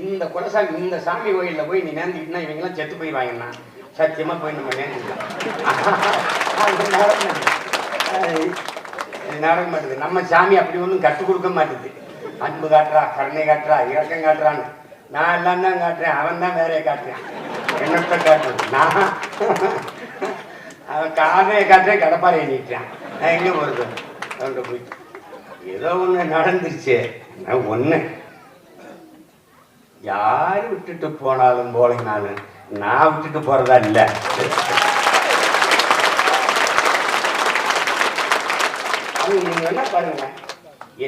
இந்த குலசாமி இந்த சாமி கோயிலில் போய் நீ நேர்ந்துக்கிட்டா இவங்கெல்லாம் செத்து போய் வாங்கினா சத்தியமாக போய் நம்ம நேர்ந்துக்கலாம் நடக்க மாட்டேது. நம்ம சாமி அப்படி ஒன்றும் கற்றுக் கொடுக்க மாட்டேது. அன்பு காட்டுறா கருணை காட்டுறா இறக்கம் காட்டுறான்னு. நான் எல்லாம் தான் காட்டுறேன். அவன் தான் வேறைய காட்டுறேன். என்னத்தை காட்டுறது? நான். அவன் காதையை காட்டுறேன் கடப்பாறையை எண்ணிட்டான் நான் எங்கே போகிறது அவன்கிட்ட போய். ஏதோ ஒன்று நடந்துருச்சு. ஒன்று யார் விட்டுட்டு போனாலும் போலினாலும் நான் விட்டுட்டு போறதா இல்லை. அது நீங்க என்ன பாருங்க?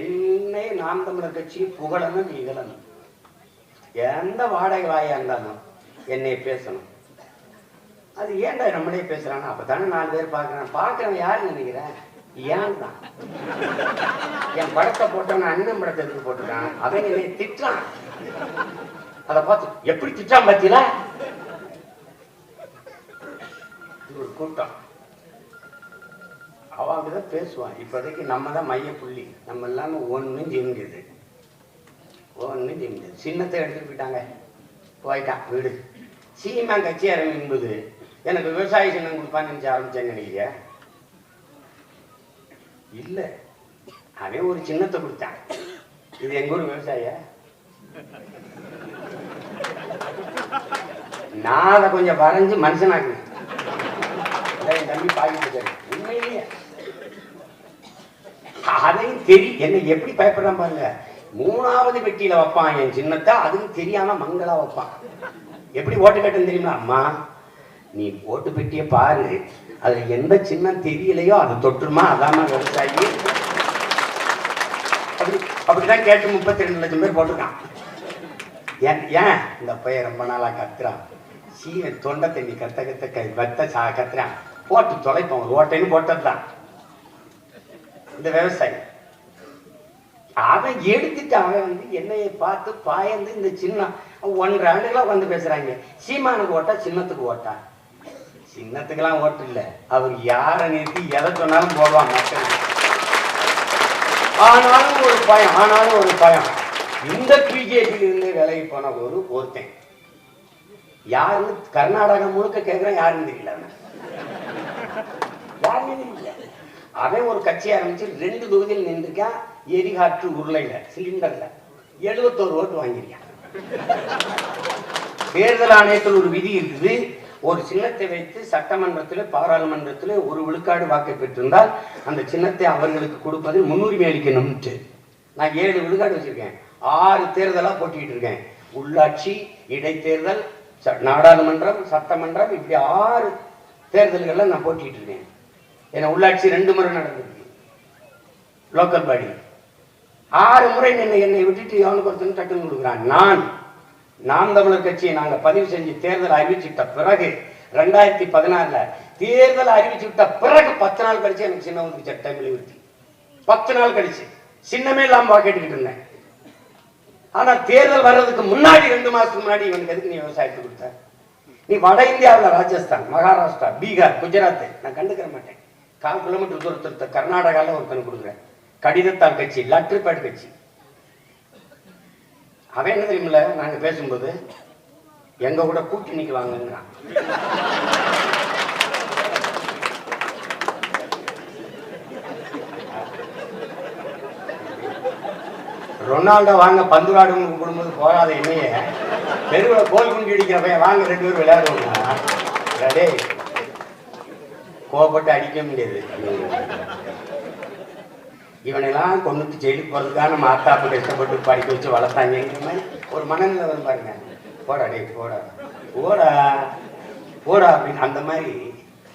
என்னை நாம் தமிழர் கட்சி புகழணும் இகழணும். எந்த வாடகை வாயாக இருந்தாலும் என்னை பேசணும். அது ஏன்டா நம்மளே பேசுறாங்க? அப்பதானே நாலு பேர் பார்க்குறேன் பார்க்குறவன் யாருன்னு நினைக்கிறேன்? ஏன் தான் என் படத்தை போட்டவன் அண்ணன் படத்தை எடுத்து போட்டிருக்கான். அவன் என்னை திட்டுறான். அதை பார்த்து எப்படி திட்டான் பார்த்தீங்களா ஒரு கூட்டம். அவன் அப்படிதான் பேசுவான். இப்போதைக்கு நம்ம தான் மைய புள்ளி. நம்ம எல்லாமே ஒன்று ஜிங்குது ஒன்று ஜிங்குது சின்னத்தை எடுத்துட்டு போயிட்டாங்க. போயிட்டான் வீடு. சீமா கட்சி என்பது எனக்கு விவசாய சின்னம் கொடுப்பான்னு நினச்சி ஆரம்பிச்சேன்னு நினைக்கிறியா? இல்லை. அவன் ஒரு சின்னத்தை கொடுத்தான். இது எங்க ஊர் விவசாய நான் அதை கொஞ்சம் வரைஞ்சு மனுஷனாக்குனேன் என் தம்பி பாக்கிட்டு உண்மையிலேயே. அதையும் தெரி என்னை எப்படி பயப்படுறான் பாருங்க. மூணாவது பெட்டியில வைப்பான் என் சின்னத்தை அதுவும் தெரியாம மங்களா வைப்பான். எப்படி ஓட்டு கட்டுன்னு தெரியுமா? அம்மா நீ ஓட்டு பெட்டியை பாரு. அதுல எந்த சின்னம் தெரியலையோ அது தொற்றுமா? அதான் விவசாயி. அப்படிதான் கேட்டு முப்பத்தி ரெண்டு லட்சம் பேர் போட்டிருக்கான். ஏன் ஏன் இந்த பையன் ரொம்ப நாளாக கத்துறான்? சீவன் தொண்டை தண்ணி கத்த கத்த கை வெத்த சா கத்துறான். போட்டு தொலைப்போம் ஓட்டைன்னு போட்டதுதான். இந்த விவசாயி. அவன் எடுத்துட்டு அவன் வந்து என்னையை பார்த்து பாயந்து இந்த சின்ன ஒன்றரை ஆண்டுகளாக வந்து பேசுறாங்க. சீமானுக்கு ஓட்டா சின்னத்துக்கு ஓட்டா? சின்னத்துக்கெல்லாம் ஓட்டு இல்லை. அவர் யாரை நிறுத்தி எதை சொன்னாலும் போடுவான் மக்கள். ஆனாலும் ஒரு பயம் ஆனாலும் ஒரு பயம். இந்த பிஜேபியில இருந்து விலகி போன ஒரு ஒருத்தன். யாருன்னு கர்நாடகா முழுக்க கேட்கிறேன் யாருன்னு தெரியல அவன். யாருன்னு தெரியல. அவன் ஒரு கட்சி ஆரம்பிச்சு ரெண்டு தொகுதியில் நின்றுருக்கான். எரிகாற்று உருளையில சிலிண்டர்ல. எழுபத்தோரு ஓட்டு வாங்கியிருக்கான். தேர்தல் ஆணையத்தில் ஒரு விதி இருக்குது. ஒரு சின்னத்தை வைத்து சட்டமன்றத்தில் பாராளுமன்றத்தில் ஒரு விழுக்காடு வாக்கை பெற்றிருந்தால் அந்த சின்னத்தை அவர்களுக்கு கொடுப்பது முன்னுரிமை அளிக்கணும்ட்டு நான் ஏழு விழுக்காடு வச்சுருக்கேன். ஆறு தேர்தலாக போட்டிட்டு இருக்கேன். உள்ளாட்சி இடைத்தேர்தல் ச- நாடாளுமன்றம் சட்டமன்றம் இப்படி ஆறு தேர்தல்களில் நான் போட்டிகிட்டு இருக்கேன். ஏன்னா உள்ளாட்சி ரெண்டு முறை நடந்திருக்கு. Local body. ஆறு முறை என்னை என்னை விட்டுட்டு எவனுக்கு ஒருத்தன் டக்குன்னு கொடுக்குறான்? நான். நாம் தமிழர் கட்சியை நாங்க பதிவு செஞ்சு தேர்தல் அறிவிச்சுட்ட பிறகு ரெண்டாயிரத்தி பதினாறுல தேர்தல் அறிவிச்சு விட்ட பிறகு பத்து நாள் கழிச்சு எனக்கு சின்ன ஒதுக்கு சட்டம் வெளிவருத்தி பத்து நாள் கழிச்சு. சின்னமே இல்லாம வாக்கெட்டுக்கிட்டு இருந்தேன். ஆனா தேர்தல் வர்றதுக்கு முன்னாடி ரெண்டு மாசத்துக்கு முன்னாடி இவனுக்கு எதுக்கு நீ விவசாயத்துக்கு கொடுத்த? நீ வட இந்தியாவில் ராஜஸ்தான் மகாராஷ்டிரா பீகார் குஜராத் நான் கண்டுக்கிற மாட்டேன். கால் கிலோமீட்டர் தூரத்தில் கர்நாடகாவில் ஒருத்தன் கொடுக்குறேன். கடிதத்தால் கட்சி லெட்டர் பேட் கட்சி. அவன் என்ன தெரியுமில்ல? நாங்கள் பேசும்போது எங்க கூட கூட்டி வாங்கங்கிறான் ரொனால்டோ வாங்க பந்து விளையாடும் குடும்பத்து போகாத என்னையே தெருவில் கோல் குண்டி அடிக்கிற பையன் வாங்க ரெண்டு பேரும் விளையாடுவோம் டேய் அடிக்க முடியாது இவனெல்லாம் கொண்டுட்டு ஜெயிலுக்கு போகிறதுக்காக நம்ம அத்தாப்பு கஷ்டப்பட்டு படிக்க வச்சு வளர்த்தாங்கிற மாதிரி ஒரு மனநிலை வரும் பாருங்க. போடா டே போடா. போடா. போடா அப்படின்னு அந்த மாதிரி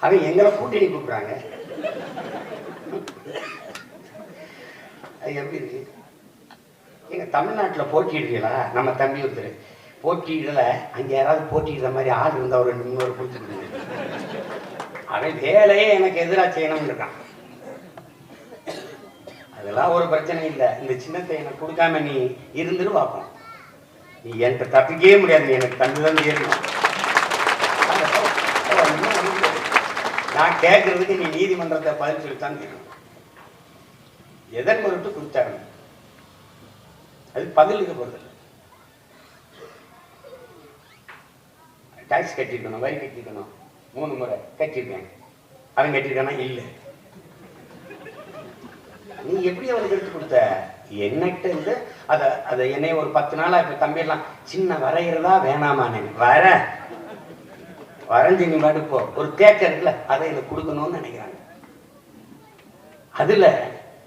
அவன் எங்களை கூட்டணி கூப்பிட்றாங்க. அது எப்படி இருக்கு? எங்கள் தமிழ்நாட்டில் போட்டியிடுறீங்களா நம்ம தம்பி ஒருத்தர். போட்டியிடல அங்கே யாராவது போட்டியிடுற மாதிரி ஆள் இருந்தால் ஒரு ரெண்டு மூணு கொடுத்துருக்குங்க அவன் வேலையே எனக்கு எதிராக செய்யணும்னு இருக்கான். அதெல்லாம் ஒரு பிரச்சனை இல்லை. இந்த சின்னத்தை எனக்கு கொடுக்காம நீ இருந்துட்டு பார்ப்போம் நீ என்கிட்ட தப்பிக்கவே முடியாது. நீ எனக்கு தந்து தான் ஏறணும் நான் கேட்கறதுக்கு நீ நீதிமன்றத்தை பதில் சொல்லித்தான் தீரணும் எதன் பொருட்டு கொடுத்தாங்க அது பதில் இருக்க போறது டாக்ஸ் கட்டிருக்கணும் வரி கட்டிருக்கணும் மூணு முறை கட்டிருக்கேன் அவன் கட்டிருக்கானா இல்லை. நீ எப்படி அவனுக்கு எடுத்து கொடுத்த? என்னகிட்ட இருந்து அத அத என்னை ஒரு பத்து நாளா இப்ப தம்பி எல்லாம் சின்ன வரைகிறதா வேணாமான்னு வர. வரைஞ்சி நீ மடுப்போ ஒரு தேக்க இருக்குல்ல அதை எனக்கு கொடுக்கணும்னு நினைக்கிறாங்க. அதுல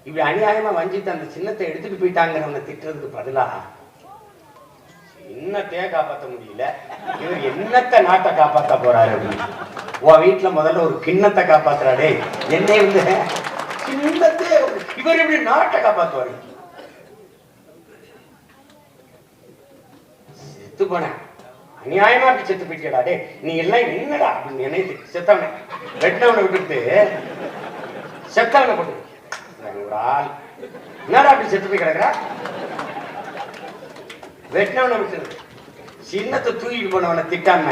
இப்படி அநியாயமா வஞ்சித்து அந்த சின்னத்தை எடுத்துட்டு போயிட்டாங்கிறவங்க திட்டுறதுக்கு பதிலா சின்னத்தையே காப்பாத்த முடியல. இவர் என்னத்த நாட்டை காப்பாத்த போறாரு? அப்படின்னு உன் வீட்டுல முதல்ல ஒரு கிண்ணத்தை காப்பாத்துறாடே என்னை வந்து சின்ன இவர் எப்படி நாட்டை காப்பாத்துவாரு? செத்து போனேன் அநியாயமா அப்படி செத்து போயிட்டா டே நீ எல்லாம் என்னடா அப்படின்னு நினைத்து செத்தவனை வெட்டவனை விட்டுட்டு செத்தவனை போட்டு. ஒரு ஆள். என்னடா அப்படி செத்து போய் கிடக்குறா? வெட்டினவனை விட்டு சின்னத்தை தூக்கிட்டு போனவனை திட்டாம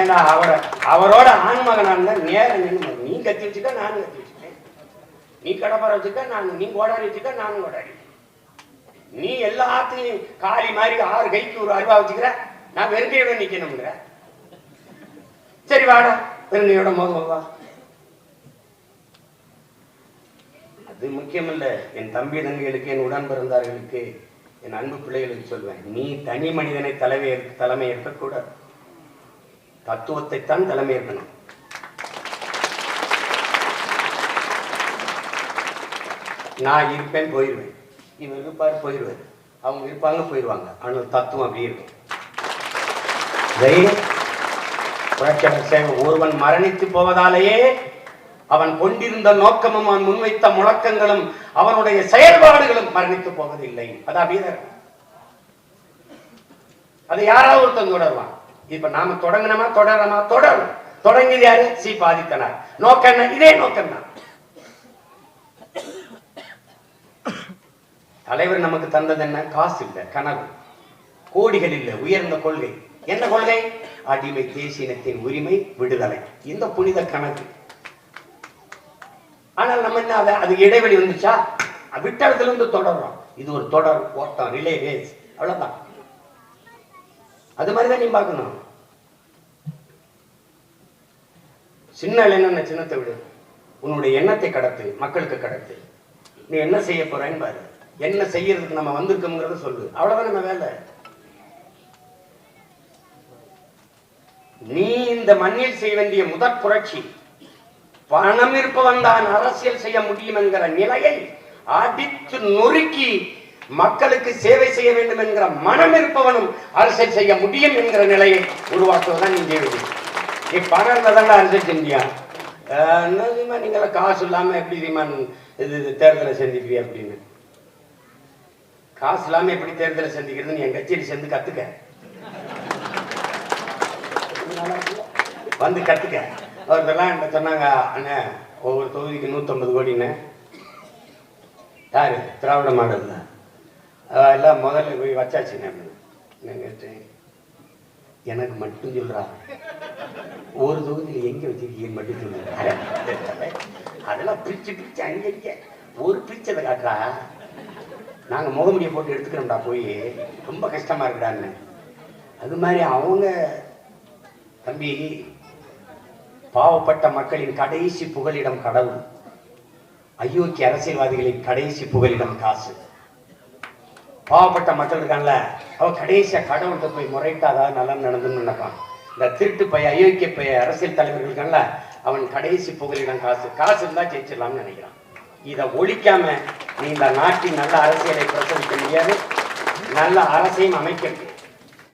ஏன்னா அவர அவரோட ஆண்மகனா இருந்தா நேரம் நீ கத்தி வச்சுட்டா நானும் கத்தி நீ கடப்பார வச்சுக்க நான் நீ ஓடாடி வச்சுக்க நானும் ஓடாடி நீ எல்லாத்தையும் காளி மாதிரி ஆறு கைக்கு ஒரு அருவா வச்சுக்கிற நான் வெறுங்கையோட நிக்கணுங்கிற சரி வாடா வெறுங்கையோட மோதும் வா. அது முக்கியமல்ல. என் தம்பி தங்கைகளுக்கு என் உடன் பிறந்தார்களுக்கு என் அன்பு பிள்ளைகளுக்கு சொல்வேன். நீ தனி மனிதனை தலைமை தலைமை ஏற்கக்கூடாது. தத்துவத்தை தான் தலைமை ஏற்கணும். நான் இருப்பேன் போயிடுவேன் இவர் இருப்பார் போயிடுவார் அவங்க இருப்பாங்க போயிடுவாங்க ஆனால் தத்துவம் அப்படி இருக்கும். தைரியம். புரட்சியாளர் ஒருவன் மரணித்து போவதாலேயே அவன் கொண்டிருந்த நோக்கமும் அவன் முன்வைத்த முழக்கங்களும் அவனுடைய செயல்பாடுகளும் மரணித்து போவதில்லை. அதான் வீரர் அதை யாராவது ஒருத்தன் தொடருவான். இப்ப நாம தொடங்கினமா? தொடரமா தொடரும் தொடங்கியது யாரு? சி. பாதித்தனார். நோக்கம் என்ன? இதே நோக்கம் தான் தலைவர் நமக்கு தந்தது என்ன? காசு இல்லை கனவு. கோடிகள் இல்ல உயர்ந்த கொள்கை. என்ன கொள்கை? அடிமை தேசியத்தின் உரிமை விடுதலை. இந்த புனித கணக்கு ஆனால் நம்ம என்ன அது இடைவெளி வந்துச்சா? விட்ட இடத்துல இருந்து தொடர்றோம். இது ஒரு தொடர் ஓட்டம் ரிலே ரேஸ். அவ்வளவுதான். அது மாதிரிதான் நீ பார்க்கணும். சின்ன என்னென்ன சின்னத்தை விடு? உன்னுடைய எண்ணத்தை கடத்து மக்களுக்கு கடத்து. நீ என்ன செய்ய போறேன்னு பாரு. என்ன செய்யறதுக்கு நம்ம வந்திருக்கோங்கிறத சொல்லு. அவ்வளவுதான் நம்ம வேலை? நீ இந்த மண்ணில் செய்ய வேண்டிய முதற் புரட்சி பணம் இருப்பவன் தான் அரசியல் செய்ய முடியும் என்கிற நிலையை அடித்து நொறுக்கி மக்களுக்கு சேவை செய்ய வேண்டும் என்கிற மனம் இருப்பவனும் அரசியல் செய்ய முடியும் என்கிற நிலையை உருவாக்குவதுதான் நீ நீ பணம் இருந்தால் அரசியல் செஞ்சியா? அஹ் காசு இல்லாம எப்படி தெரியுமா இது தேர்தலை சந்திப்பீங்க அப்படின்னு? காசு இல்லாம எப்படி தேர்தலை சந்திக்கிறது என் கட்சியில் சேர்ந்து கத்துக்க. வந்து கத்துக்க. அவர்கிட்டலாம் என்ன சொன்னாங்க அண்ணே ஒவ்வொரு தொகுதிக்கு நூற்றம்பது கோடின்னு. யாரு? திராவிட மாடல் தான் எல்லாம் முதல்ல போய் வச்சாச்சுங்க நான் கேட்டேன் எனக்கு மட்டும் சொல்றா. ஒரு தொகுதியில் எங்க வச்சிருக்கீங்கன்னு மட்டும் சொல்லுங்க. அதெல்லாம் பிரிச்சு பிரிச்சு அங்கே ஒரு பிரிச்சதை காட்டுறா. நாங்கள் முகமுடியை போட்டு எடுத்துக்கிறோம்டா போய். ரொம்ப கஷ்டமாக இருக்குடான்னு அது மாதிரி அவங்க தம்பி பாவப்பட்ட மக்களின் கடைசி புகலிடம் கடவுள். அயோக்கிய அரசியல்வாதிகளின் கடைசி புகலிடம் காசு. பாவப்பட்ட மக்கள் இருக்கான்ல அவ கடைசியாக கடவுள்கிட்ட போய் முறையிட்டாதான் அதாவது நல்லா நடந்துன்னு நினைப்பான். இந்த திருட்டு பைய அயோக்கிய பைய அரசியல் தலைவர்கள் இருக்கான்ல அவன் கடைசி புகலிடம் காசு. காசு இருந்தால் ஜெயிச்சிடலாம்னு நினைக்கிறான். இதை ஒழிக்காம இந்த நாட்டின் நல்ல அரசியலை பிரசவிக்க முடியாது. நல்ல அரசையும் அமைக்க முடியாது.